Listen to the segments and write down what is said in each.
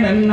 ನನ್ನ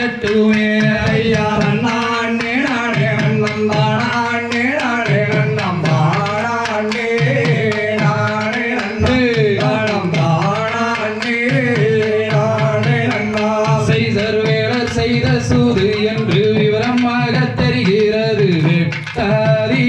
கட்டுமே ஐயா நானே நானே நம்பா நானே நானே நம்பா நானே நானே நண்டு நம்பா நானே நானே நம்பா செய்தர் வேல செய்த சூது என்று விவரமாக தெரிகிறது. வெட்டாரி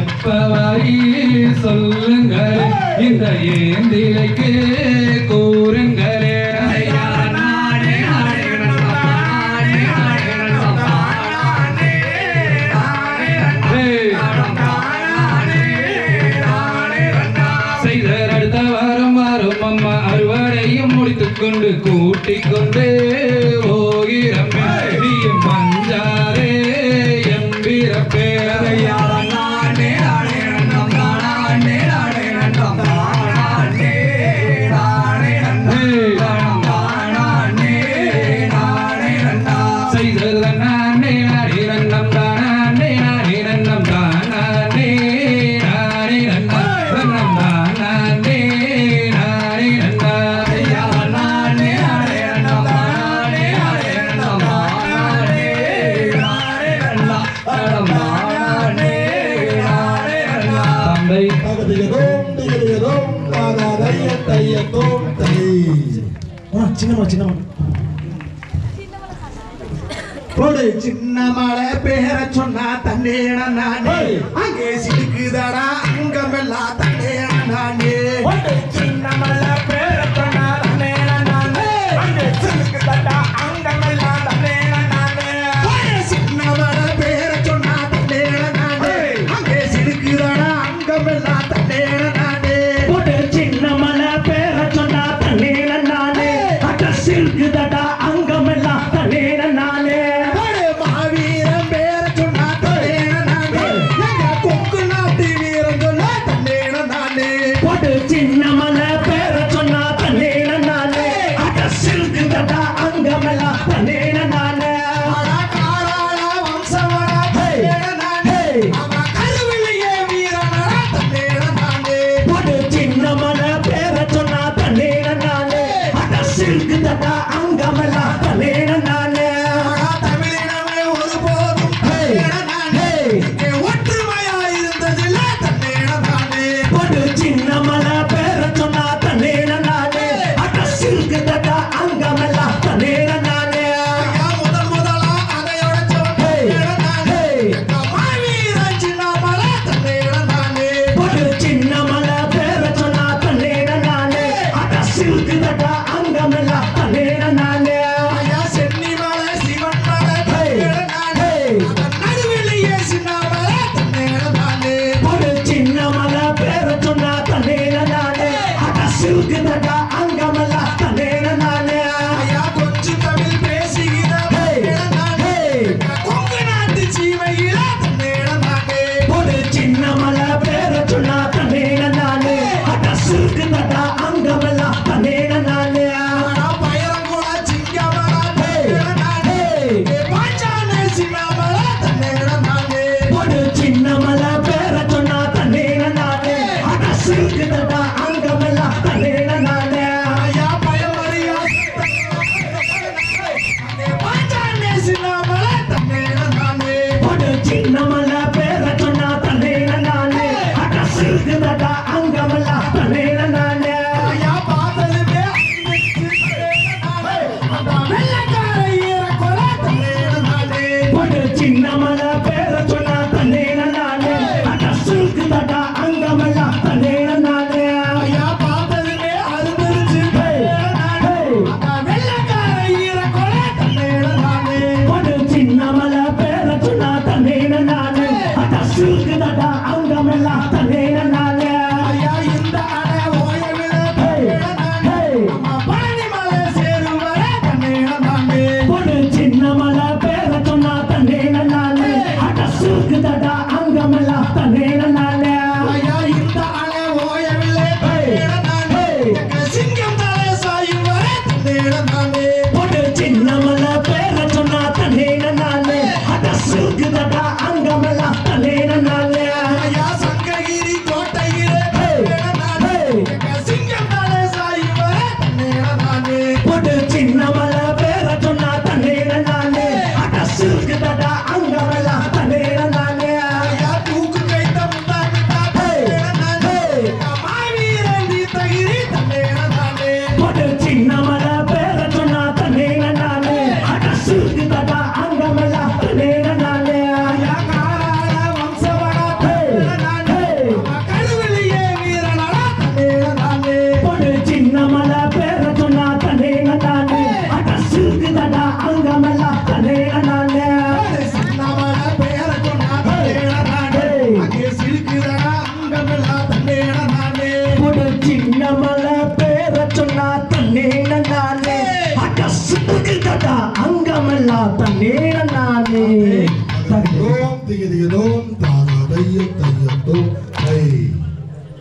எப்பவாயி சொல்லுங்கள். இந்த ஏந்திலைக்கு தந்தை தகதிகதோம் திகதிகதோம் தாதா தைய தையத்தோம் தை சின்னமா சின்னமா ஒரு சின்ன மலை பேர சொன்னா தன்னேன நானே. அங்கே சிடுக்குதடா அங்கமெல்லாம் தன்னேன நானே. anga mala kanena nala de